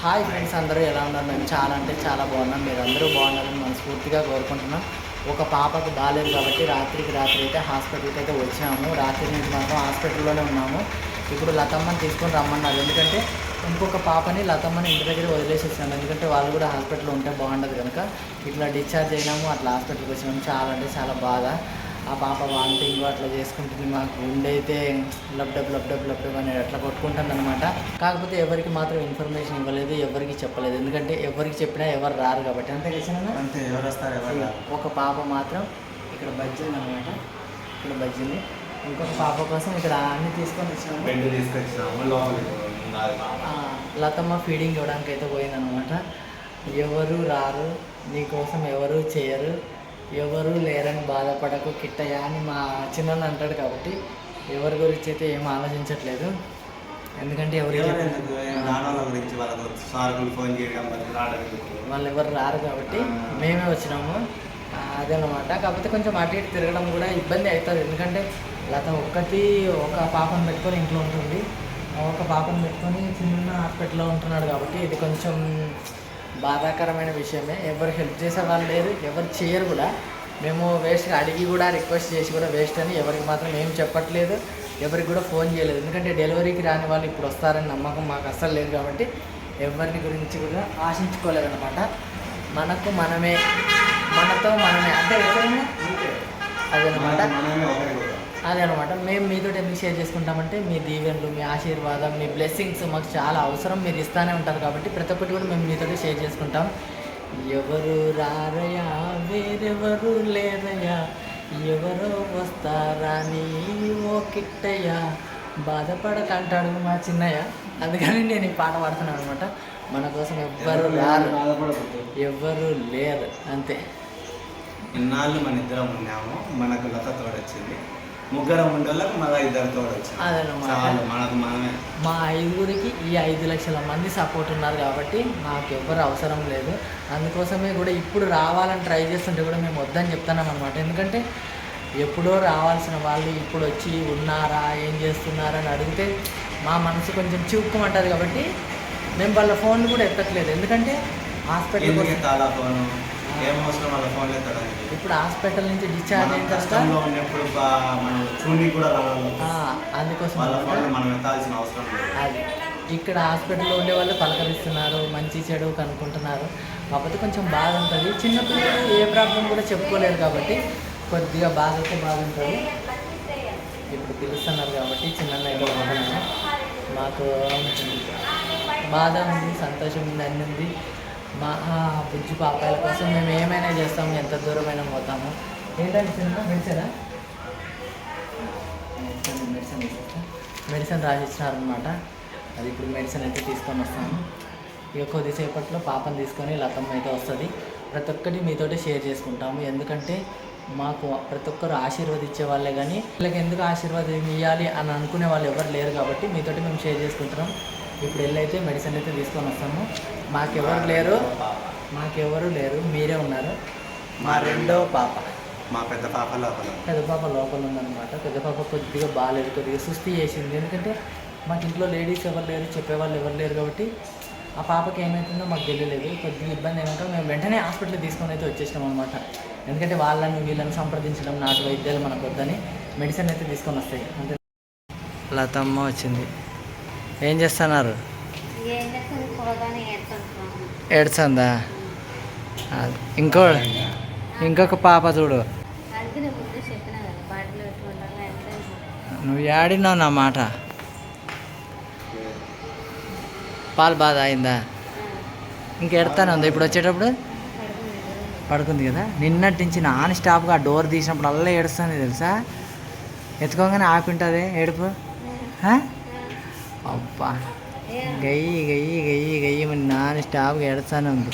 Hi friends అందరూ ఎలా ఉన్నారు? మేము చాలా అంటే చాలా బాగున్నాం. మీరు అందరూ బాగున్నారని మనస్ఫూర్తిగా కోరుకుంటున్నాం. ఒక పాపకు బాగాలేదు కాబట్టి రాత్రికి రాత్రి అయితే హాస్పిటల్కి అయితే వచ్చాము. రాత్రి నుంచి మాత్రం హాస్పిటల్లోనే ఉన్నాము. ఇప్పుడు లతమ్మని తీసుకొని రమ్మన్నారు. ఎందుకంటే ఇంకొక పాపని లతమ్మని ఇంటి దగ్గర వదిలేసి ఎందుకంటే వాళ్ళు కూడా హాస్పిటల్లో ఉంటే బాగుండదు కనుక ఇట్లా డిశ్చార్జ్ అయినాము అట్లా హాస్పిటల్కి వచ్చినాము. చాలా అంటే చాలా బాధ. ఆ పాప వామిటింగ్ అట్లా చేసుకుంటుంది మాకు. గుండె అయితే లబ్డబ్ లబ్డబ్ లబ్డబ్ అని అట్లా కొట్టుకుంటుంది అనమాట కాకపోతే ఎవరికి మాత్రం ఇన్ఫర్మేషన్ ఇవ్వలేదు ఎవరికి చెప్పలేదు. ఎందుకంటే ఎవరికి చెప్పినా ఎవరు రారు కాబట్టి. అంతే కదా అంతే ఎవరు వస్తారు ఎవరు. ఒక పాప మాత్రం ఇక్కడ బజ్జింది అనమాట ఇక్కడ బజ్జింది ఇంకొక పాప కోసం ఇక్కడ అన్ని తీసుకొని వచ్చినాము. లతమ్మ ఫీడింగ్ ఇవ్వడానికి అయితే పోయిందనమాట ఎవరు రారు నీకోసం ఎవరు చేయరు. ఎవరు లేరని బాధపడకు కిట్టయ్య అని మా చిన్న అంటాడు కాబట్టి ఎవరి గురించి అయితే ఏం ఆలోచించట్లేదు. ఎందుకంటే ఎవరు? వాళ్ళు ఎవరు రారు కాబట్టి మేమే వచ్చినాము. అదనమాట కాకపోతే కొంచెం అటు ఇటు తిరగడం కూడా ఇబ్బంది అవుతుంది. ఎందుకంటే లత ఒక్కటి ఒక పాపను పెట్టుకొని ఇంట్లో ఉంటుంది. ఒక పాపను పెట్టుకొని చిన్న హాస్పిటల్లో ఉంటున్నాడు కాబట్టి ఇది కొంచెం బాధాకరమైన విషయమే. ఎవరు హెల్ప్ చేసే వాళ్ళు లేరు ఎవరు చేయరు కూడా. మేము వేస్ట్గా అడిగి కూడా రిక్వెస్ట్ చేసి కూడా వేస్ట్ అని ఎవరికి మాత్రం ఏం చెప్పట్లేదు. ఎవరికి కూడా ఫోన్ చేయలేదు. ఎందుకంటే డెలివరీకి రాని వాళ్ళు ఇప్పుడు వస్తారని నమ్మకం మాకు అస్సలు లేదు కాబట్టి ఎవరిని గురించి కూడా ఆశించుకోలేదన్నమాట. మనకు మనమే మనతో మనమే. అంటే ఎక్కడైనా అదనమాట. అదే అనమాట మేము మీతో ఎందుకు షేర్ చేసుకుంటామంటే మీ దీవెనలు మీ ఆశీర్వాదం మీ బ్లెస్సింగ్స్ మాకు చాలా అవసరం. మీరు ఇస్తానే ఉంటారు కాబట్టి ప్రతి ఒక్కటి కూడా మేము మీతో షేర్ చేసుకుంటాం. ఎవరు రారయ్యా? వేరెవరు లేరయ్యా? ఎవరో వస్తారా? నీ ఓ కిట్టయ్య? బాధపడకంటాడు మా చిన్నయ్య. అందుకని నేను ఈ పాట పాడుతున్నాను అనమాట మన కోసం ఎవ్వరు రారు. ఎవ్వరు లేరు. అంతే. ఇన్నాళ్ళు మన ఇద్దరం ఉన్నాము. మనకు లత తోడొచ్చింది. ముగ్గురం ఉండేళ్ళకి మళ్ళీ ఇద్దరు అదనమాట. చాలు మనకు మనమే. మా ఐదుగురికి ఈ ఐదు లక్షల మంది సపోర్ట్ ఉన్నారు కాబట్టి మాకు ఎవ్వరు అవసరం లేదు. అందుకోసమే కూడా ఇప్పుడు రావాలని ట్రై చేస్తుంటే కూడా మేము వద్దని చెప్తున్నాం అనమాట ఎందుకంటే ఎప్పుడో రావాల్సిన వాళ్ళు ఇప్పుడు వచ్చి ఉన్నారా ఏం చేస్తున్నారా అని అడిగితే మా మనసు కొంచెం చిక్కుమంటుంది కాబట్టి మేము వాళ్ళ ఫోన్లు కూడా ఎత్తట్లేదు. ఎందుకంటే హాస్పిటల్ ఫోన్? ఏం అవసరం వాళ్ళ ఫోన్ ఎత్తడానికి ఇప్పుడు హాస్పిటల్ నుంచి డిశ్చార్జ్ అయిన కష్టంలో ఉన్నప్పుడు బా- మనం చూని కూడా రావాలి. ఆ, అందుకోసం వాళ్ళ అన్నమాట. ఫోన్ మనం ఎత్తాల్సిన అవసరం లేదు. అది. ఇక్కడ హాస్పిటల్లో ఉండే వాళ్ళు పలకరిస్తున్నారు మంచి చెడు కనుక్కుంటున్నారు. కాకపోతే కొంచెం బాధ ఉంటుంది చిన్నపిల్లలు ఏ ప్రాబ్లం కూడా చెప్పుకోలేరు కాబట్టి కొద్దిగా బాధ అయితే బాగుంటుంది. ఇప్పుడు పిలుస్తున్నారు కాబట్టి చిన్న మాకు బాధ ఉంది సంతోషం ఉంది అన్ని ఉంది. మా ఆ బుజ్జి పాపాయల కోసం మేము ఏమైనా చేస్తాము ఎంత దూరమైనా పోతాము. ఏంటంటే చిన్న మెడిసినా? మెడిసిన్ మెడిసిన్ ఇస్తా. మెడిసిన్ రాసిచ్చినారనమాట అది ఇప్పుడు మెడిసిన్ అయితే తీసుకొని వస్తాము ఇక కొద్దిసేపట్లో పాపను తీసుకొని లతమ్మ అయితే వస్తుంది. ప్రతి ఒక్కటి మీతోటి షేర్ చేసుకుంటాము. ఎందుకంటే మాకు ప్రతి ఒక్కరు ఆశీర్వదించే వాళ్ళే కానీ వీళ్ళకి ఎందుకు ఆశీర్వాదం ఇవ్వాలి అని అనుకునే వాళ్ళు ఎవరు లేరు కాబట్టి మీతోటి మేము షేర్ చేసుకుంటున్నాం. ఇప్పుడు వెళ్ళైతే మెడిసిన్ అయితే తీసుకొని వస్తాము. మాకెవరు లేరు. మాకెవరు లేరు. మీరే ఉన్నారు. మా రెండో పాప. మా పెద్ద పాప లోపల పెద్ద పాప లోపల ఉందన్నమాట. పెద్ద పాప కొద్దిగా బాగాలేదు కొద్దిగా సుస్థి చేసింది. ఎందుకంటే మాకు ఇంట్లో లేడీస్ ఎవరు లేరు చెప్పేవాళ్ళు ఎవరు లేరు కాబట్టి ఆ పాపకి ఏమవుతుందో మాకు తెలియలేదు. కొద్దిగా ఇబ్బంది అయినాక మేము వెంటనే హాస్పిటల్కి తీసుకొని అయితే వచ్చేసినాం అనమాట ఎందుకంటే వాళ్ళని వీళ్ళని సంప్రదించడం నాటు వైద్యాలు మనకు వద్దని మెడిసిన్ అయితే తీసుకొని వస్తాయి. అంతే. లతమ్మ వచ్చింది. ఏం చేస్తున్నారు? ఏడ్చందా? ఇంకో ఇంకొక పాప చూడు. నువ్వు ఆడినావు నా మాట. పాలు బాధ అయిందా ఇంకెడతానే ఉంది? ఇప్పుడు వచ్చేటప్పుడు? పడుకుంది కదా? నిన్నటి నుంచి నాన్ స్టాప్గా ఆ డోర్ తీసినప్పుడు అల్లా ఏడుస్తుంది తెలుసా? ఎత్తుకోగానే ఆపింటుంది ఏడుపు? అబ్బా. గయ్యి గయ్యి గయ్యి గయ్యి మరి నాన్ స్టాప్గా ఎడతానే ఉంది.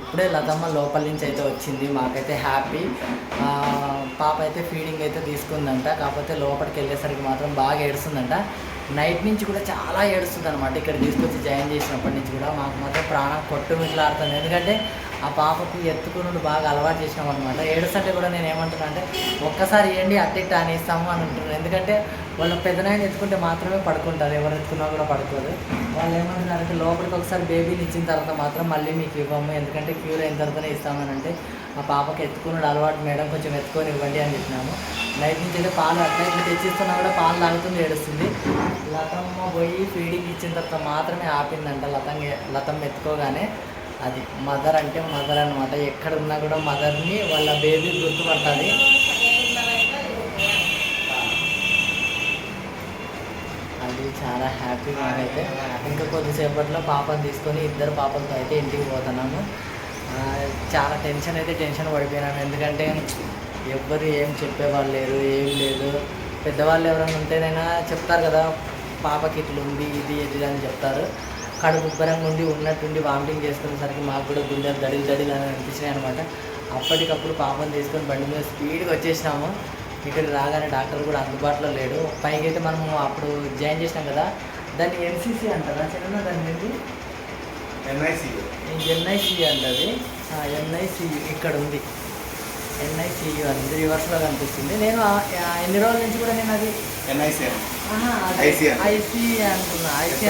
ఇప్పుడే లతమ్మ లోపల నుంచి అయితే వచ్చింది మాకైతే హ్యాపీ. పాప అయితే ఫీడింగ్ అయితే తీసుకుందంట కాకపోతే లోపలికి వెళ్ళేసరికి మాత్రం బాగా ఏడుస్తుందంట. నైట్ నుంచి కూడా చాలా ఏడుస్తుంది అనమాట ఇక్కడ తీసుకొచ్చి జాయిన్ చేసినప్పటి నుంచి కూడా. మాకు మాత్రం ప్రాణం కొట్టు మిట్లాడుతుంది ఎందుకంటే ఆ పాపకు ఎత్తుకుని బాగా అలవాటు చేసినాం అనమాట ఏడుస్తుంటే కూడా నేను ఏమంటున్నా అంటే ఒక్కసారి ఏంటి అట్టిట్ట అనేస్తాము అని అంటున్నాను ఎందుకంటే వాళ్ళ పెదనాయన ఎత్తుకుంటే మాత్రమే పడుకుంటారు. ఎవరు ఎత్తుకున్నా కూడా పడుకోదు వాళ్ళు ఏమంటున్నారంటే లోపలికి ఒకసారి బేబీని ఇచ్చిన తర్వాత మాత్రం మళ్ళీ మీకు ఇవ్వము. ఎందుకంటే క్యూర్ అయిన తర్వాతనే ఇస్తామని అంటే ఆ పాపకి ఎత్తుకున్నాడు అలవాటు మేడం కొంచెం ఎత్తుకొని ఇవ్వండి అని చెప్పినాము. నైట్ నుంచి అయితే పాలు అట్లా ఇట్లా తెచ్చిస్తున్నా కూడా పాలు తాగుతుంది ఏడుస్తుంది. లతమ్మ పోయి ఫీడింగ్ ఇచ్చిన తర్వాత మాత్రమే ఆపిందంట లతంగ లతమ్మ ఎత్తుకోగానే. అది మదర్ అంటే మదర్ అనమాట ఎక్కడ ఉన్నా కూడా మదర్ని వాళ్ళ బేబీ గుర్తుపడుతుంది అది చాలా హ్యాపీగా అయితే. ఇంకా కొద్దిసేపట్లో పాపను తీసుకొని ఇద్దరు పాపలతో అయితే ఇంటికి పోతున్నాము. చాలా టెన్షన్ అయితే టెన్షన్ పడిపోయినాము. ఎందుకంటే ఎవ్వరు ఏం చెప్పేవాళ్ళు లేరు ఏం లేదు. పెద్దవాళ్ళు ఎవరైనా ఉంటేనైనా చెప్తారు కదా పాపకి ఇట్లా ఉంది ఇది ఇది అని చెప్తారు. కడుపు ఉబ్బరంగా ఉండి ఉన్నట్టుండి వామిటింగ్ చేసుకునేసరికి మాకు కూడా గుండెలు దడిలు దడిలు అని అనిపించినాయి అనమాట అప్పటికప్పుడు పాపను తీసుకొని బండి మీద స్పీడ్గా వచ్చేసినాము. ఇక్కడ రాగానే డాక్టర్ కూడా అందుబాటులో లేడు. పైకి అయితే మనము అప్పుడు జాయిన్ చేసినాం కదా దాన్ని ఎన్సీసీ అంటారా? చిన్న దాని ఏంటి ఎన్ఐసి ఎన్ఐసి అంటది ఎన్ఐసి ఇక్కడ ఉంది. ఎన్ఐసియు అనేది రివర్స్లో కనిపిస్తుంది. నేను ఎన్ని రోజుల నుంచి కూడా నేను అది ఎన్ఐసి. ఐసి అంటున్నా ఐసి?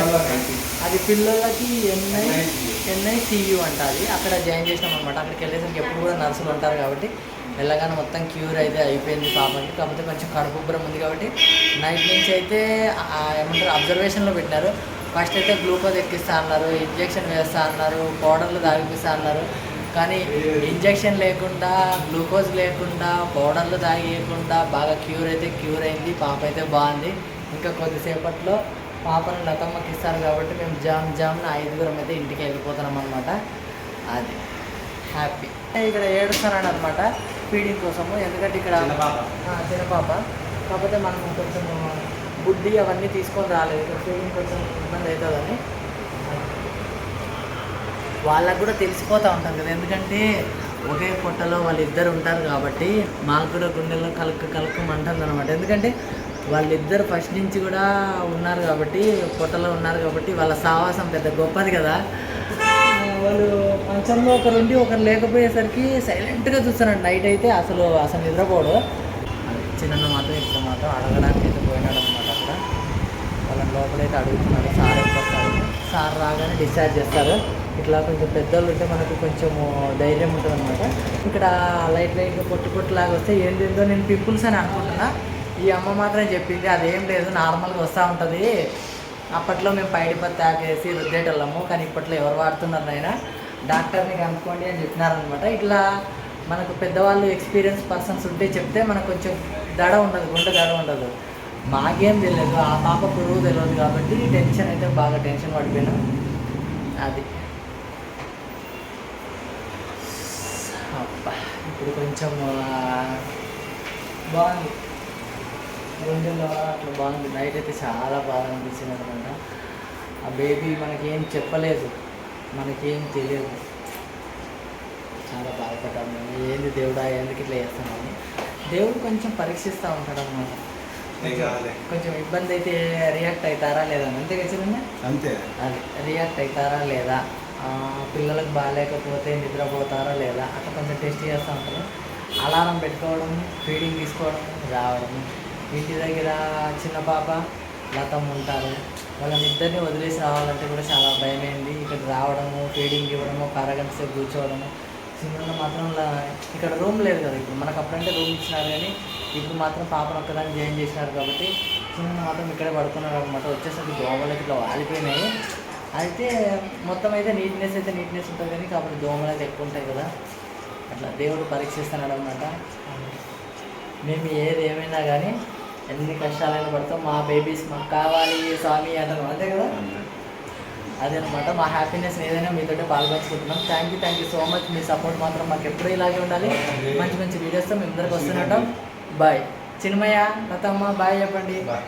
అది పిల్లలకి ఎన్ఐ. ఎన్ఐసియు అంట అది. అక్కడ జాయిన్ చేసినాం అనమాట అక్కడికి వెళ్ళేసరికి ఎప్పుడు కూడా నర్సులు ఉంటారు కాబట్టి వెళ్ళగానే మొత్తం క్యూర్ అయితే అయిపోయింది పాపకి. కాకపోతే కొంచెం కడుపు ఉబ్బరం ఉంది కాబట్టి నైట్ నుంచి అయితే ఏమంటారు అబ్జర్వేషన్లో పెట్టినారు. ఫస్ట్ అయితే గ్లూకోజ్ ఎక్కిస్తా అన్నారు ఇంజెక్షన్ వేస్తా అన్నారు పౌడర్లు తాగిపిస్తా అన్నారు. కానీ ఇంజెక్షన్ లేకుండా గ్లూకోజ్ లేకుండా పౌడర్లు తాగేయకుండా బాగా క్యూర్ అయితే క్యూర్ అయింది పాప అయితే బాగుంది. ఇంకా కొద్దిసేపట్లో పాపను లతమ్మకి ఇస్తారు కాబట్టి మేము జామ్ జామ్న ఐదుగురం అయితే ఇంటికి వెళ్ళిపోతున్నాం అనమాట అది. హ్యాపీ ఇక్కడ ఏడుస్తున్నాడు అనమాట ఫీడింగ్ కోసము ఎందుకంటే ఇక్కడ చిన్న పాప. ఆ, చిన్న పాప కాకపోతే మనం కొంచెం బుడ్డి అవన్నీ తీసుకొని రాలేదు. ఇక్కడ ఫీడింగ్ కొంచెం ఇబ్బంది అవుతుందని. వాళ్ళకు కూడా తెలిసిపోతూ ఉంటారు కదా. ఎందుకంటే ఒకే పొట్టలో వాళ్ళిద్దరు ఉంటారు కాబట్టి మాకు కూడా గుండెల్లో కలుకు కలుకుమంటుంది అనమాట ఎందుకంటే వాళ్ళిద్దరు ఫస్ట్ నుంచి కూడా ఉన్నారు కాబట్టి పొట్టలో ఉన్నారు కాబట్టి వాళ్ళ సావాసం పెద్ద గొప్పది కదా. వాళ్ళు మంచంలో ఒకరు ఉండి ఒకరు లేకపోయేసరికి సైలెంట్గా చూస్తానండి నైట్ అయితే అసలు అసలు నిద్రపోడు. చిన్న మాత్రం ఇక్కడ మాత్రం అడగడానికి అయితే పోయినాడు అనమాట అక్కడ. వాళ్ళని లోపలైతే అడుగుతున్నారు. సార్ ఎప్పుడు వస్తారు? సార్ రాగానే డిశ్చార్జ్ చేస్తారు. ఇట్లా కొంచెం పెద్దోళ్ళు ఉంటే మనకు కొంచెం ధైర్యం ఉంటుంది అనమాట ఇక్కడ లైట్ లైట్గా పొట్టు పొట్టు లాగా వస్తే ఏంటేందో నేను పింపుల్స్ అని అనుకుంటున్నా. ఈ అమ్మ మాత్రం చెప్పింది అదేం లేదు నార్మల్గా వస్తూ ఉంటుంది. అప్పట్లో మేము పైడిపత్తి తాగేసి రుద్దేటోళ్ళము కానీ ఇప్పట్లో ఎవరు వాడుతున్నారు నాయన? డాక్టర్ని కనుక్కోండి అని చెప్పినారనమాట ఇట్లా మనకు పెద్దవాళ్ళు ఎక్స్పీరియన్స్ పర్సన్స్ ఉంటే చెప్తే మనకు కొంచెం దడ ఉండదు గుండె దడ ఉండదు. మాకేం తెలియదు ఆ పాప పురుగు తెలియదు కాబట్టి టెన్షన్ అయితే బాగా టెన్షన్ పడిపోయినాం. అది. అబ్బా ఇప్పుడు కొంచెం బాగుంది. గుండెలో అట్లా బాగుంది. నైట్ అయితే చాలా బాగా అనిపించింది అనమాట ఆ బేబీ మనకేం చెప్పలేదు. మనకేం తెలియదు. చాలా బాధపడ్డాము ఏంది దేవుడా ఎందుకు ఇట్లా చేస్తున్నాము దేవుడు కొంచెం పరీక్షిస్తూ ఉంటాడు అనమాట. కొంచెం ఇబ్బంది అయితే రియాక్ట్ అవుతారా లేదా. అంతే కదా అంతే. అది రియాక్ట్ అవుతారా లేదా? పిల్లలకు బాగాలేకపోతే నిద్రపోతారా లేదా? అట్లా కొంచెం టెస్ట్ చేస్తూ ఉంటారు అలారం పెట్టుకోవడం ఫీడింగ్ తీసుకోవడం రావడం. ఇంటి దగ్గర చిన్న పాప లతం ఉంటారు. వాళ్ళని ఇద్దరిని వదిలేసి రావాలంటే కూడా చాలా భయమైంది. ఇక్కడ రావడము ఫీడింగ్ ఇవ్వడము ఒక అరగంట సేపు కూర్చోవడము. చిన్న మాత్రం ఇక్కడ రూమ్ లేదు కదా ఇప్పుడు. మనకు అప్పుడంటే రూమ్ ఇచ్చినారు కానీ ఇప్పుడు మాత్రం పాపను ఒక్కదాన్ని జాయిన్ చేసినారు కాబట్టి చిన్న మాత్రం ఇక్కడే పడుకున్నారు అనమాట వచ్చేసరికి దోమలకి ఇట్లా వాలిపోయినాయి. అయితే మొత్తం అయితే నీట్నెస్ అయితే నీట్నెస్ ఉంటుంది కానీ కాబట్టి దోమలు అయితే ఎక్కువ ఉంటాయి కదా. అట్లా దేవుడు పరీక్షిస్తున్నాడు అనమాట మేము ఏది ఏమైనా కానీ ఎన్ని కష్టాలైనా పడతాం. మా బేబీస్ మాకు కావాలి స్వామి అంటారు. అంతే కదా? అదే అనమాట మా హ్యాపీనెస్ ఏదైనా మీతోటే పాల్పంచుకుంటున్నాం thank you thank you so much me support మాత్రం మాకు ఎప్పుడూ ఇలాగే ఉండాలి. మంచి మంచి వీడియోస్తో మేము ఇద్దరికి వస్తున్నట్టు. బాయ్ చిన్మయ్య లతమ్మ బాయ్ చెప్పండి. బాయ్